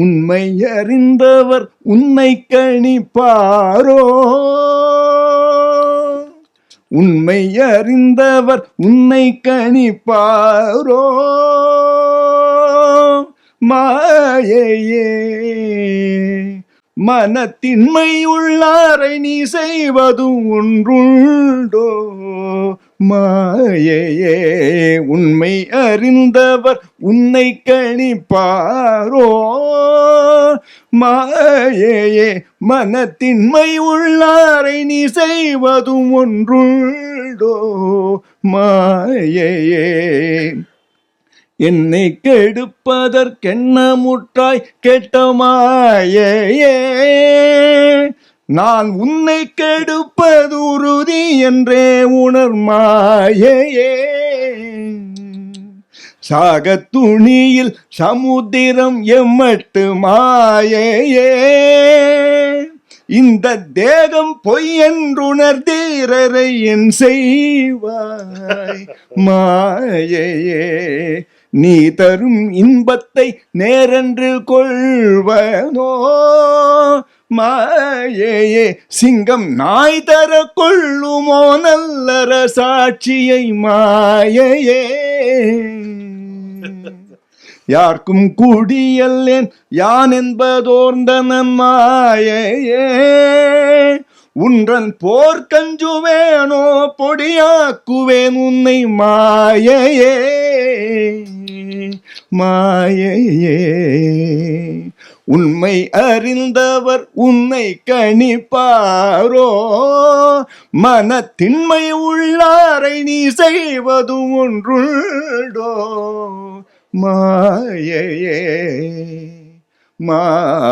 உண்மை அறிந்தவர் உன்னை கணிப்பாரோ? உண்மை அறிந்தவர் உன்னை கணிப்பாரோ? மாயையே மனத்தின்மை உள்ளாரை நீ செய்வதும் ஒன்றுண்டோ? மாயையே உண்மை அறிந்தவர் உன்னை கணிப்பாரோ? மாயையே மனத்தின்மை உள்ளாரை நீ செய்வதும் ஒன்றுண்டோ? மாயையே என்னை கெடுப்பதற்கென்ன முற்றாய் கெட்ட மாயையே நான் உன்னை கெடுப்பது உறுதி என்றே உணர் மாயையே துணியில் சமுத்திரம் எம்மட்டு மாயையே. இந்த தேகம் பொய் என்றுணர்தீரரை என் செய்வாய் மாயையே. நீ தரும் இன்பத்தை நேரென்று கொள்வனோ? மாயையே சிங்கம் நாய் தர கொள்ளுமோ நல்லற சாட்சியை மாயையே. யார்க்கும் குடியல்லேன் யான் என்பதோர்ந்தனன் மாயையே. உன்றன் போர்க்கஞ்சு வேணோ பொடியாக்குவேன் உன்னை மாயையே. மாயையே. உண்மை அறிந்தவர் உன்னை கணிப்பாரோ? மனத்தின்மை உள்ளாரை நீ செய்வது ஒன்றுண்டோ? மாயையே மாயையே.